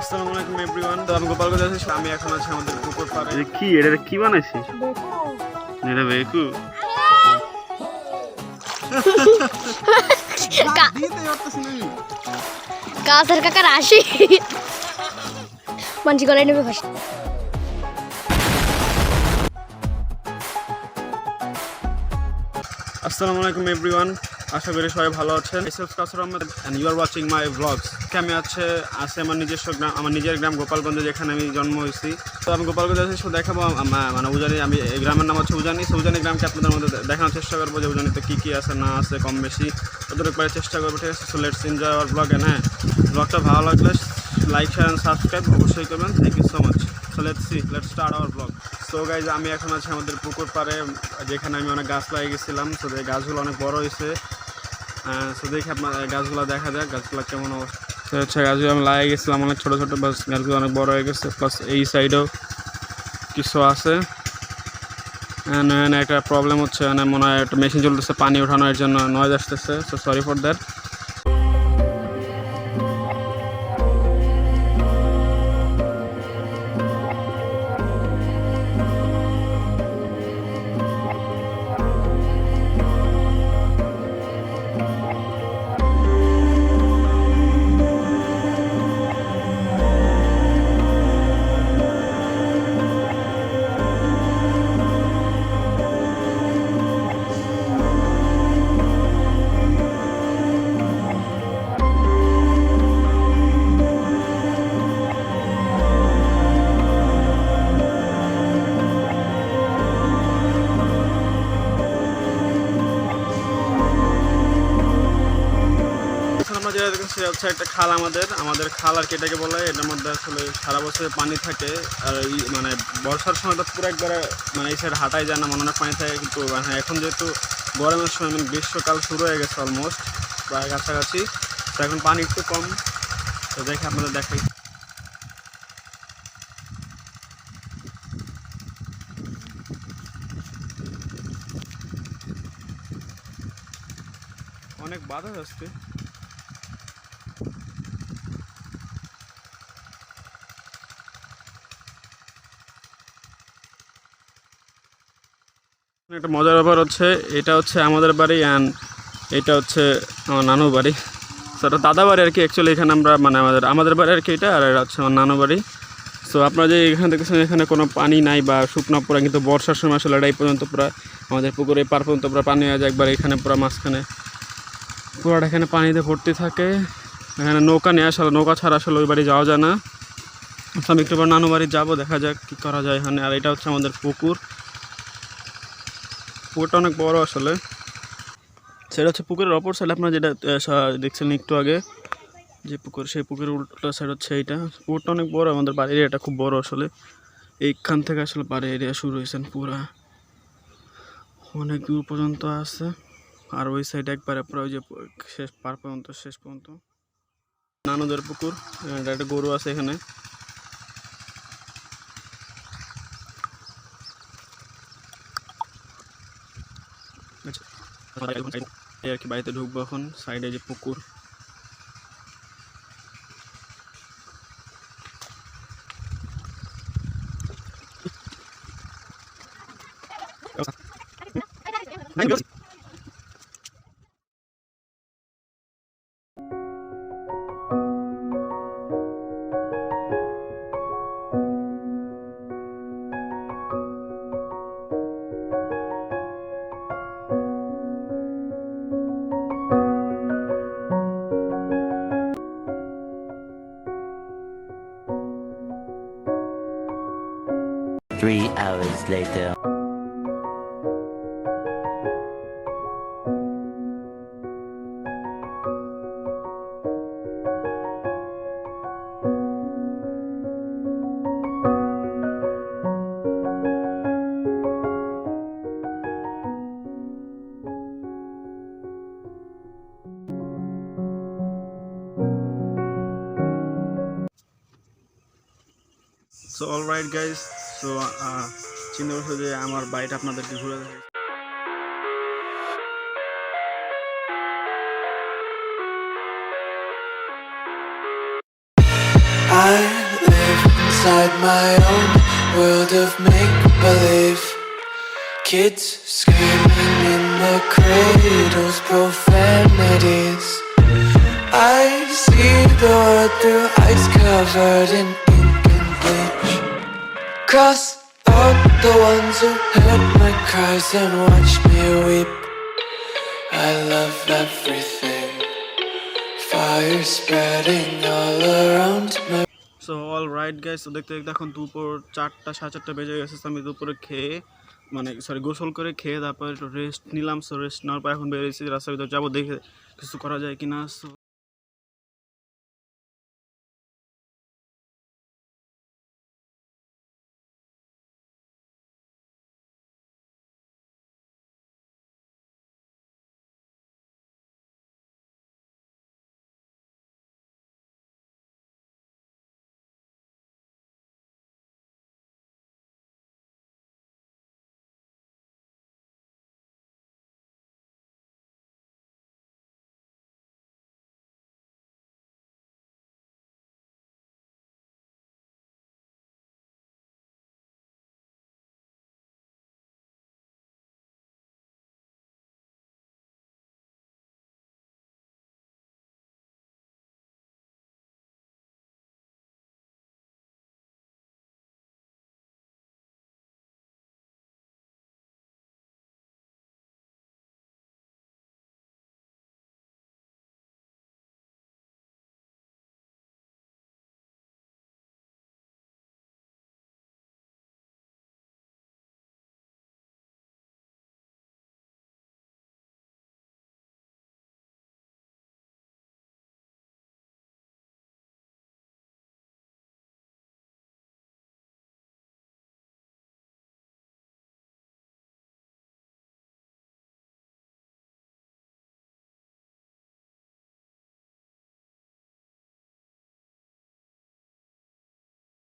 আসসালামু আলাইকুম এভরিওয়ান তো আমি গোপালগঞ্জ আছি আমি এখন আছি আমাদের পুকুর পাড়ে কি এটা কি বানাইছিস? এটা বেকু? মানসি গলায় নেবে ফার্স্ট আসসালামু আলাইকুম এভরিওয়ান আশা করি সবাই ভালো আছেন। Kasar Ahmed and you are watching my vlogs আমি আছে আছে আমার নিজস্ব গ্রাম, আমার নিজের গ্রাম গোপালগঞ্জে যেখানে আমি জন্ম হয়েছি। তো আমি গোপালগঞ্জে আছি, শুধু দেখাবো মানে উজানি, আমি এই গ্রামের নাম হচ্ছে উজানি। তো উজানি গ্রামকে আপনাদের মধ্যে দেখানোর চেষ্টা করব যে উজানিতে কী কী আছে, না আছে, কম বেশি। ওদের একবারে চেষ্টা করব, ঠিক আছে? So let's enjoy our vlog and হ্যাঁ ব্লগটা ভালো লাগলে লাইক শেয়ার অ্যান্ড সাবস্ক্রাইব অবশ্যই করবেন। Thank you so much so let's see let's start our vlog so guys আমি এখন আছি আমাদের পুকুর পাড়ে, যেখানে আমি অনেক গাছ লাগিয়ে গেছিলাম সো গাছগুলো অনেক বড় হয়েছে। সো দেখি আপনার গাছগুলো দেখা যাক, গাছগুলো কেমন অবস্থা। হচ্ছে গাছগুলো আমি লাগিয়ে গেছিলাম অনেক ছোটো ছোটো, বাস গাছগুলো অনেক বড় হয়ে গেছে। প্লাস এই সাইডেও কিছু আছে। একটা প্রবলেম হচ্ছে মানে মনে হয় একটা মেশিন চলতেছে পানি ওঠানোর জন্য নয়েজ আসতেছে সো সরি ফর দ্যাট হচ্ছে একটা খাল আমাদের। আমাদের খাল আর কি এটাকে বলে, এটার মধ্যে আসলে সারা বছর পানি থাকে আর এই মানে বর্ষার সময় তো পুরো একবারে মানে এই সাইড হাঁটাই যায় না, মনে অনেক পানি থাকে কিন্তু মানে এখন যেহেতু গরমের সময় মানে গ্রীষ্মকাল শুরু হয়ে গেছে অলমোস্ট প্রায় কাছাকাছি। তো এখন পানি একটু কম। তো দেখে আপনাদের দেখাই। অনেক বাধা আসছে। একটা মজার ব্যাপার হচ্ছে, এটা হচ্ছে আমাদের বাড়ি অ্যান্ড এটা হচ্ছে আমার নানু বাড়ি। সেটা দাদা বাড়ি আর কি অ্যাকচুয়ালি এখানে আমরা মানে আমাদের আমাদের বাড়ি আর কি এটা, আর এটা হচ্ছে আমার নানু বাড়ি। সো আপনারা যে এখানে দেখেছেন এখানে কোনো পানি নাই বা শুকনো পুরা, কিন্তু বর্ষার সময় আসলে এটা এই পর্যন্ত পুরো আমাদের পুকুরে পার পর্যন্ত পুরো পানি হয়ে যায় একবার এখানে পুরো মাঝখানে। পুরোটা এখানে পানিতে ভর্তি থাকে। এখানে নৌকা নিয়ে আসলে, নৌকা ছাড়া আসলে ওই বাড়ি যাওয়া যায় না। আমি একটু নানু বাড়ি যাব, দেখা যাক কী করা যায় এখানে। আর এটা হচ্ছে আমাদের পুকুর। পুকুরটা অনেক বড় আসলে। সেটা হচ্ছে পুকুরের অপর সাইড আপনারা যেটা দেখছিলেন একটু আগে, যে পুকুর, সেই পুকুরের উল্টো সাইড হচ্ছে এইটা। পুকুরটা অনেক বড়, আমাদের বাড়ির এরিয়াটা খুব বড় আসলে। এইখান থেকে আসলে বাড়ির এরিয়া শুরু হয়েছেন পুরা। অনেক দূর পর্যন্ত আছে। আর ওই সাইড একবারে পুরো ওই যে শেষ, পার পর্যন্ত, শেষ পর্যন্ত। নানুদের পুকুর একটা গরু আছে এখানে আচ্ছা এই আর কি বাড়িতে ঢুকবো এখন সাইডে যে পুকুর। So all right guys so চিন্তা করছো যে আমার বাড়িটা আপনাদেরকে ঘুরে দেখাই I live inside my own world of make believe. Kids screaming in the cradles, profanities. I see the world through ice covered in ink and bleach. Cross out the ones who heard my cries and watched me weep. I love everything. Fire spreading all around me. So all right guys তো দেখতে দেখতে এখন দুপুর চারটা, সাড়ে চারটা বেজে গেছে আমি দুপুরে খেয়ে মানে সরি গোসল করে খেয়ে তারপর একটু রেস্ট নিলাম সো রেস্ট নেওয়ার পর এখন বেরিয়েছি রাস্তার ভিতর যাব দেখে কিছু করা যায় কিনা so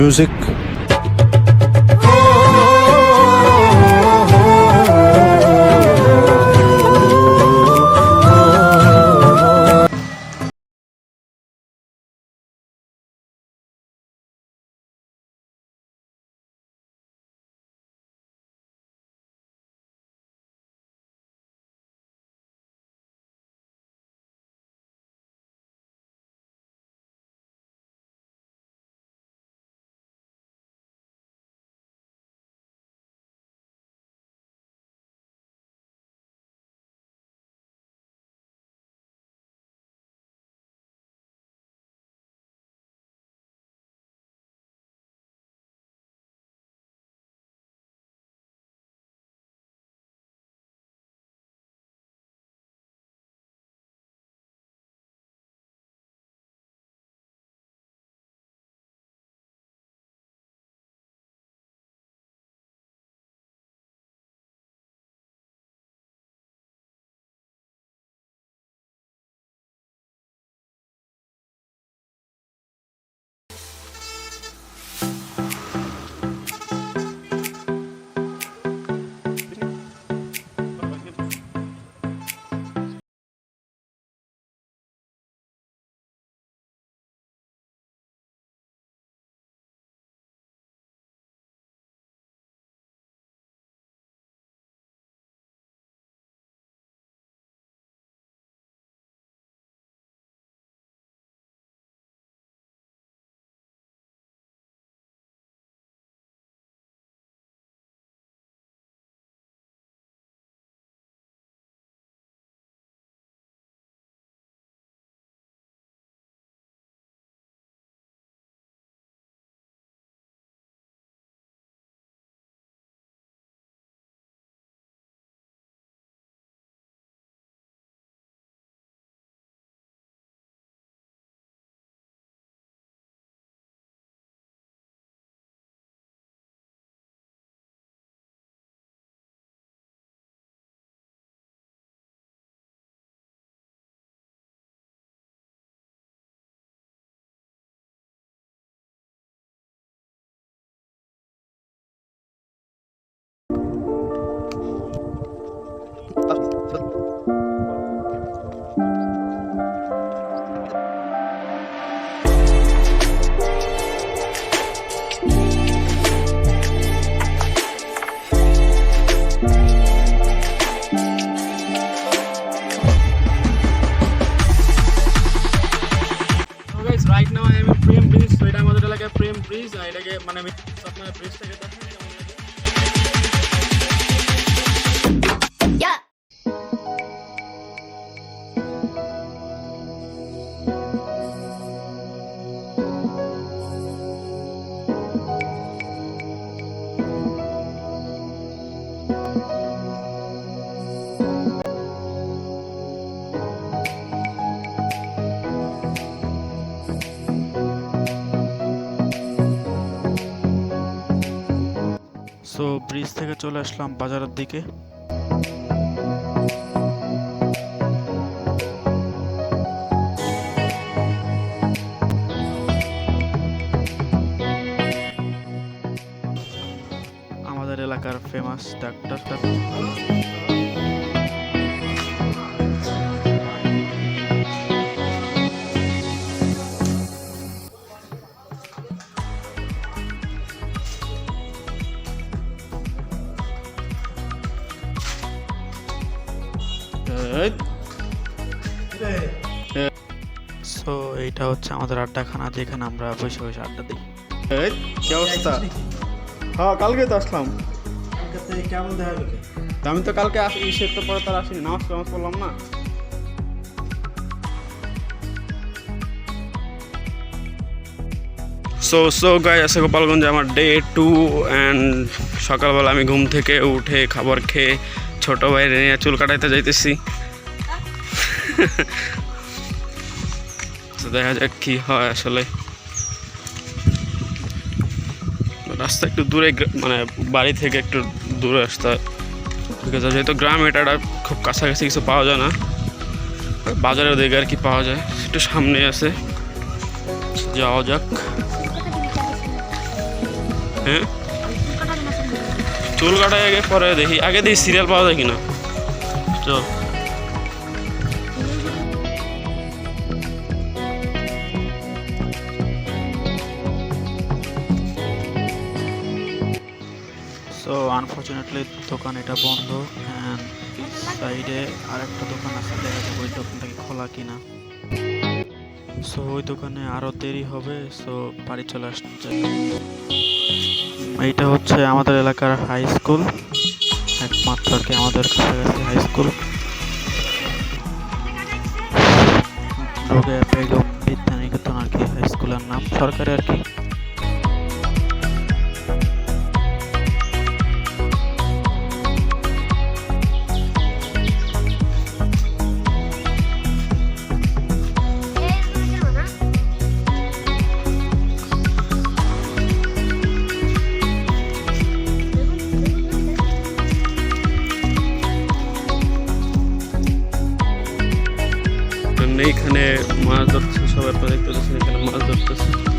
music guys right now I am Prem bridge তো এটা আমাদের এলাকায় প্রেম ব্রিজ আর এটাকে মানে আমি আপনারা ব্রিজটাকে দেখেন থেকে চলে আসলাম বাজারের দিকে। আমাদের এলাকার ফেমাস ডাক্তার সো এইটা হচ্ছে আমাদের আড্ডাখানা যেখানে আমরা বসে বসে আড্ডা দিই। এই, কি অবস্থা? হ্যাঁ কালকে তো আসলাম। কেমন দেখা আমি তো কালকে আসি ইসের তো পরে তার আসিনি নামাজ নামাজ পড়লাম না। সো সো গাই আছে গোপালগঞ্জে আমার ডে টু অ্যান্ড সকালবেলা আমি ঘুম থেকে উঠে খাবার খেয়ে ছোটো ভাইয়ের নিয়ে চুল কাটাইতে যাইতেছি। দেখা যাক কি হয় আসলে। রাস্তা একটু দূরে মানে বাড়ি থেকে একটু দূরে আসতে হয় যেহেতু গ্রাম, এটা খুব কাছাকাছি কিছু পাওয়া যায় না। বাজারের দিকে আর কি পাওয়া যায়, একটু সামনে আছে। যাওয়া যাক। হ্যাঁ? চুল কাটাই আগে পরে দেখি। আগে দেখি সিরিয়াল পাওয়া যায় কিনা। চল। সো আনফর্চুনেটলি দোকান এটা বন্ধ অ্যান্ড সাইডে আরেকটা দোকান আছে, দেখা যাবে ওই দোকানটাকে খোলা কিনা। সো ওই দোকানে আরও দেরি হবে সো বাড়ি চলে আসছে এইটা হচ্ছে আমাদের এলাকার হাই স্কুল একমাত্র আর কি আমাদের কাছাকাছি হাই স্কুল বিদ্যানিকেতন আর কি হাই স্কুলের নাম। সরকারি আর কি এখানে মাছ ধরতেছে সব আপনারা দেখতে পাচ্ছেন এখানে মাছ ধরতেছে।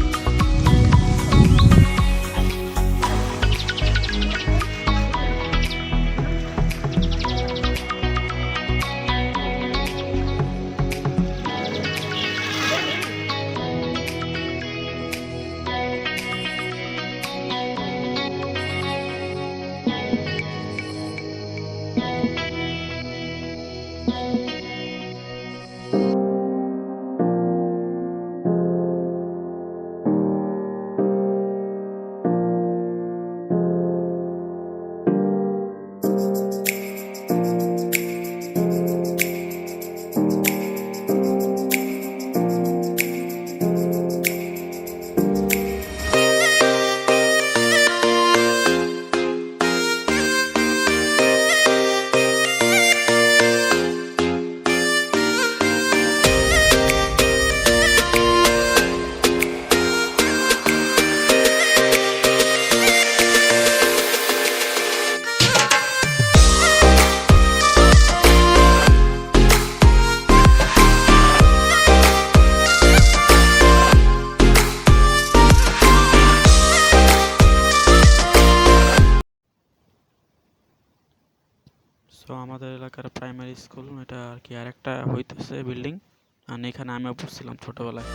আরেকটা বিল্ডিং আর এখানে আমিও পড়ছিলাম ছোটবেলায়।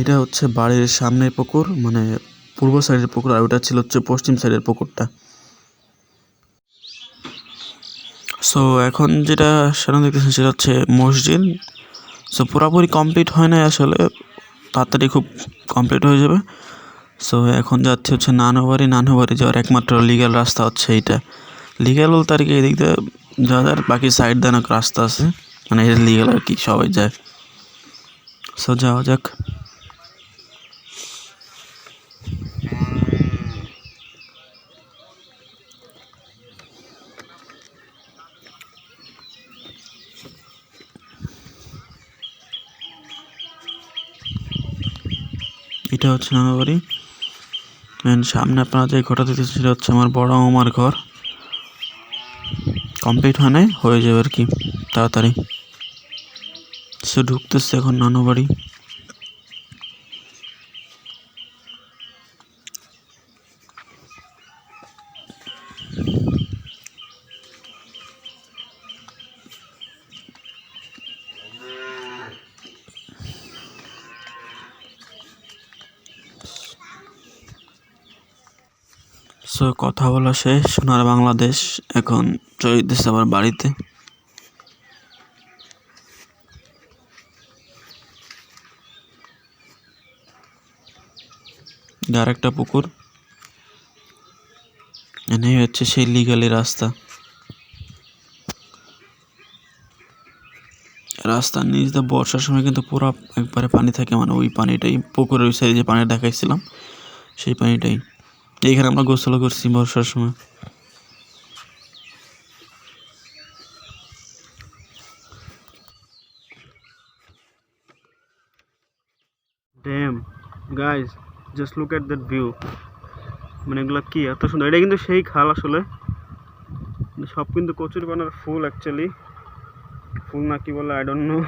এটা হচ্ছে বাড়ির সামনের পুকুর মানে পূর্ব সাইডের পুকুর, আর ওটা ছিল হচ্ছে পশ্চিম সাইডের পুকুরটা। সো এখন যেটা সেটা দেখতেছেন সেটা হচ্ছে মসজিদ। সো পুরোপুরি কমপ্লিট হয় নাই আসলে, তাড়াতাড়ি খুব কমপ্লিট হয়ে যাবে। সো এখন যাচ্ছে হচ্ছে নানু বাড়ি নানু বাড়ি যাওয়ার একমাত্র লিগ্যাল রাস্তা হচ্ছে এইটা। লিগ্যাল বলতে আর কি এদিক দিয়ে যাওয়া যায় আর বাকি সাইড দিয়ে অনেক রাস্তা আছে। মানে এটা লিগ্যাল আর কি সবাই যায়। সো যাওয়া যাক। এটা হচ্ছে নানা বাড়ি সামনে আপনারা যে ঘরটা দেখতেছেন সেটা হচ্ছে আমার বড় মামার ঘর। কমপ্লিট হয় নাই হয়ে যাবে আর কি তাড়াতাড়ি। সে ঢুকতেছে এখন নানু বাড়ি সো কথা বলা শেষ, সোনার বাংলাদেশ এখন চলে যেতেছে আবার বাড়িতে। আর একটা পুকুর। এনে হচ্ছে সেই লিগালি রাস্তা। রাস্তার নিচ দিয়ে বর্ষার সময় কিন্তু পুরো একবারে পানি থাকে মানে ওই পানিটাই পুকুরের ওই সাইডে যে পানি দেখাইছিলাম, সেই পানিটাই। এইখানে আমরা গোসল করছি বর্ষার সময়। Dam guys just look at that view মানে এগুলো কি এত সুন্দর? এটা কিন্তু সেই খাল আসলে। সব কিন্তু কচুর বানার ফুল অ্যাকচুয়ালি ফুল না কি বলে আই ডোন্ট নো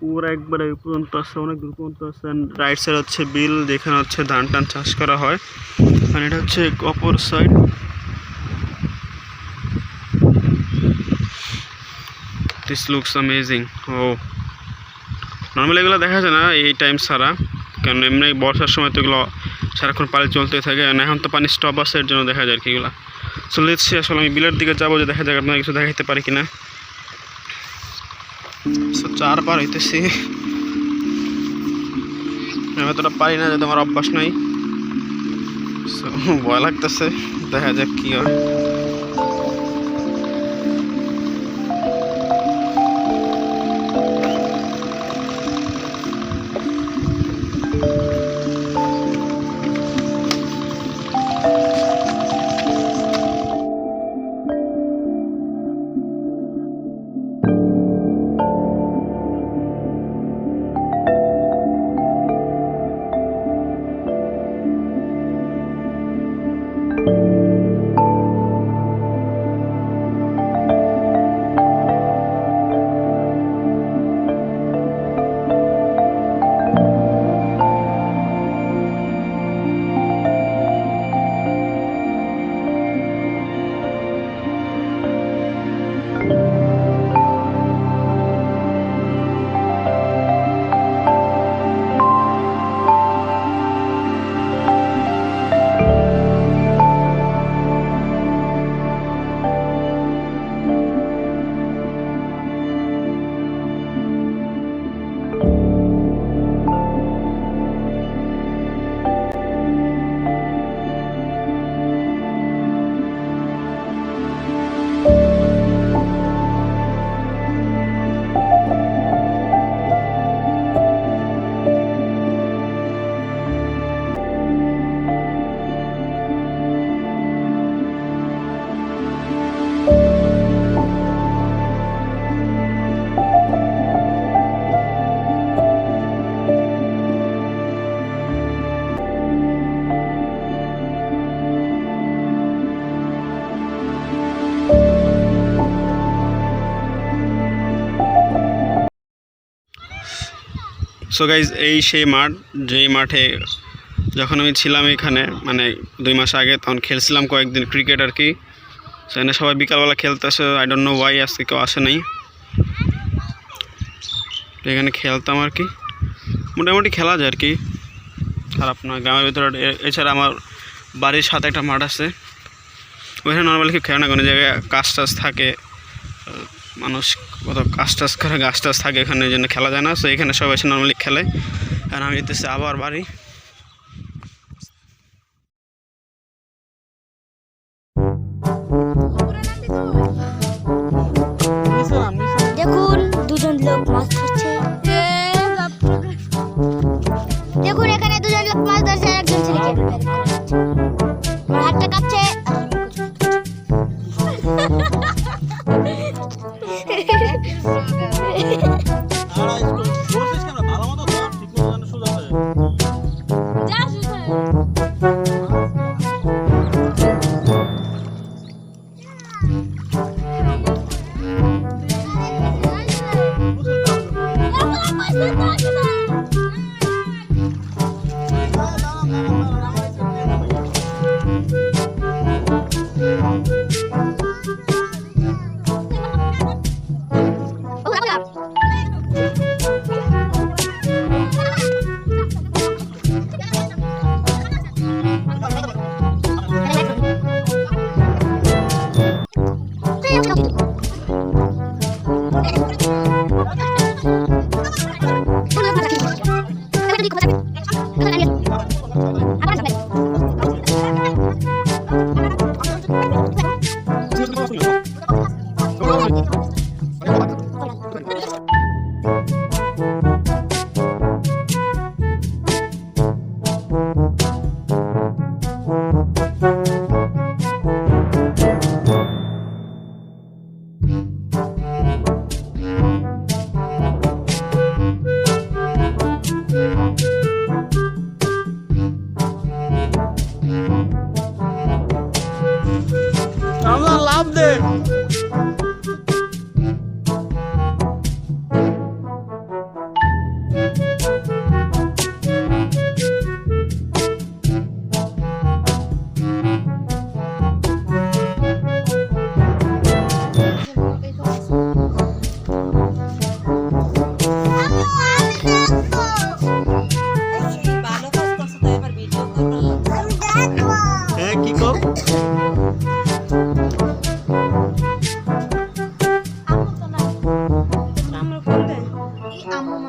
পুরো একবারে পর্যন্ত আছে, অনেক দূর পর্যন্ত আছে। রাইট সাইড হচ্ছে বিল, যেখানে হচ্ছে ধান টান চাষ করা হয়। আর এটা হচ্ছে অপর সাইড দিস লুকস অ্যামেজিং ও নর্মালি এগুলো দেখা যায় না এই টাইম ছাড়া। কারণ এমনি বর্ষার সময় তো এগুলো সারাক্ষণ পানি চলতে থাকে। আর এখন তো পানি স্টপ আছে, এর জন্য দেখা যায় আর কি এগুলো। সো লেটসি আসলে আমি বিলের দিকে যাব, যে দেখা যাক আপনার কিছু দেখাতে পারি কিনা। চার পার হইতেছি। আমি তো পারি না যে আমার অভ্যাস নাই। ভয় লাগতেছে, দেখা যাক কি হয়। সো গাইজ এই সেই মাঠ, যেই মাঠে যখন আমি ছিলাম এখানে মানে দুই মাস আগে, তখন খেলছিলাম কয়েকদিন ক্রিকেট আর কি। সেখানে সবাই বিকালবেলা খেলতেছে আই ডোন্ট নো ওয়াই আজকে কেউ আসে নাই। এখানে খেলতাম আর কি। মোটামুটি খেলা যায় আর কি। খারাপ না গ্রামের ভিতরে এছাড়া আমার বাড়ির সাথে একটা মাঠ আছে। ওইখানে নর্মালি কেউ খেলে না, কোনো জায়গায় কাজ টাজ থাকে। মানুষ কত কাজ টাজ করে, গাছ টাছ থাকে এখানে জন্য খেলা যায় না। সো এখানে সবাই নর্মালি খেলে। আর আমি যেতেছি আবার বাড়ি।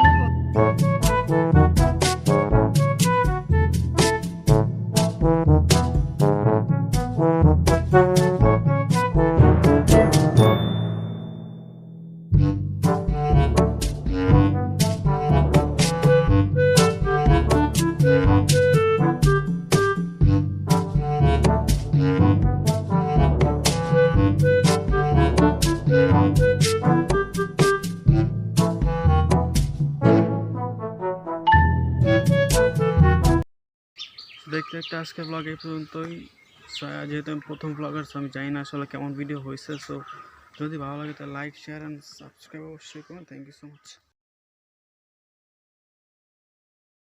দেখতে দেখতে আজকে ব্লগ এই পর্যন্তই। যেহেতু আমি প্রথম ব্লগার আমি জানি না আসলে কেমন ভিডিও হয়েছে। সো যদি ভালো লাগে তাহলে লাইক শেয়ার অ্যান্ড সাবস্ক্রাইব অবশ্যই করুন। Thank you so much